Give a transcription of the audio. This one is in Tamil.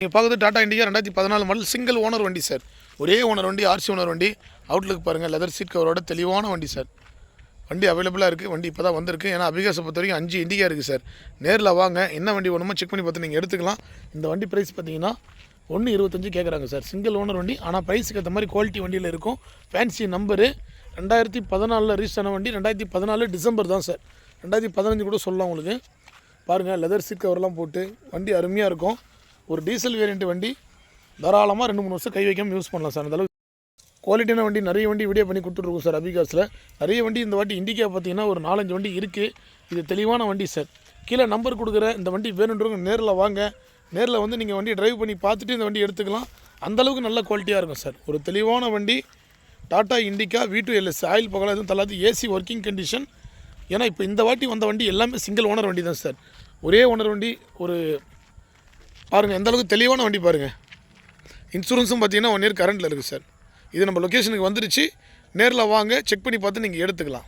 நீங்கள் பார்க்குறது டாடா இண்டிகா ரெண்டாயிரத்தி பதினாலு மாடல் சிங்கிள் ஓனர் வண்டி சார் ஒரே ஓனர் வண்டி ஆர்சி ஓனர் வண்டி. அவுட்லுக் பாருங்கள் லெதர் சீட் கவரோட தெளிவான வண்டி சார் வண்டி அவைலபிளாக இருக்குது வண்டி இப்போ தான் வந்திருக்கு. ஏன்னா அபிகாசை பொறுத்த வரைக்கும் அஞ்சு இண்டிகா இருக்குது சார் நேரில் வாங்க. என்ன வண்டி வேணுமோ செக் பண்ணி பார்த்து நீங்கள் எடுத்துக்கலாம். இந்த வண்டி ப்ரைஸ் பார்த்தீங்கன்னா ஒன்று இருபத்தஞ்சு கேட்குறாங்க சார் சிங்கிள் ஓனர் வண்டி. ஆனால் ப்ரைஸுக்கு ஏற்ற மாதிரி குவாலிட்டி வண்டியில் இருக்கும். ஃபேன்சி நம்பரு ரெண்டாயிரத்தி பதினாலில் ரீச் ஆன வண்டி ரெண்டாயிரத்தி பதினாலு டிசம்பர் தான் சார் ரெண்டாயிரத்தி பதினஞ்சு கூட சொல்லலாம் உங்களுக்கு. பாருங்கள் லெதர் சீட் கவர்லாம் போட்டு வண்டி அருமையாக இருக்கும். ஒரு டீசல் வேரியண்ட் வண்டி தாராளமாக ரெண்டு மூணு வருஷம் கை வைக்காமல் யூஸ் பண்ணலாம் சார். அந்தளவுக்கு குவாலிட்டியான வண்டி நிறைய வண்டி வீடியோ பண்ணி கொடுத்துட்ருக்கோம் சார் அபிகாஸில் நிறைய வண்டி இந்த வாட்டி இண்டிகா பார்த்தீங்கன்னா ஒரு நாலஞ்சு வண்டி இருக்குது இது தெளிவான வண்டி சார். கீழே நம்பர் கொடுக்குற இந்த வண்டி வேணுன்றவங்க நேரில் வாங்க. நேரில் வந்து நீங்கள் வண்டி டிரைவ் பண்ணி பார்த்துட்டு இந்த வண்டி எடுத்துக்கலாம். அந்தளவுக்கு நல்ல குவாலிட்டியாக இருக்கும் சார். ஒரு தெளிவான வண்டி. Tata Indica V two LS oil பகலாம் எதுவும் தள்ளாது. ஏசி ஒர்க்கிங் கண்டிஷன் ஏன்னா இப்போ இந்த வாட்டி வந்த வண்டி எல்லாமே சிங்கிள் ஓனர் வண்டி தான் சார். ஒரே ஓனர் வண்டி ஒரு பாருங்கள் எந்த அளவுக்கு தெளிவான வண்டி பாருங்கள் இன்சூரன்ஸும் பார்த்தீங்கன்னா ஒன் இயர் கரண்ட்டில் இருக்குது சார் இது நம்ம லொக்கேஷனுக்கு வந்துருச்சு. நேரில் வாங்க செக் பண்ணி பார்த்து நீங்கள் எடுத்துக்கலாம்.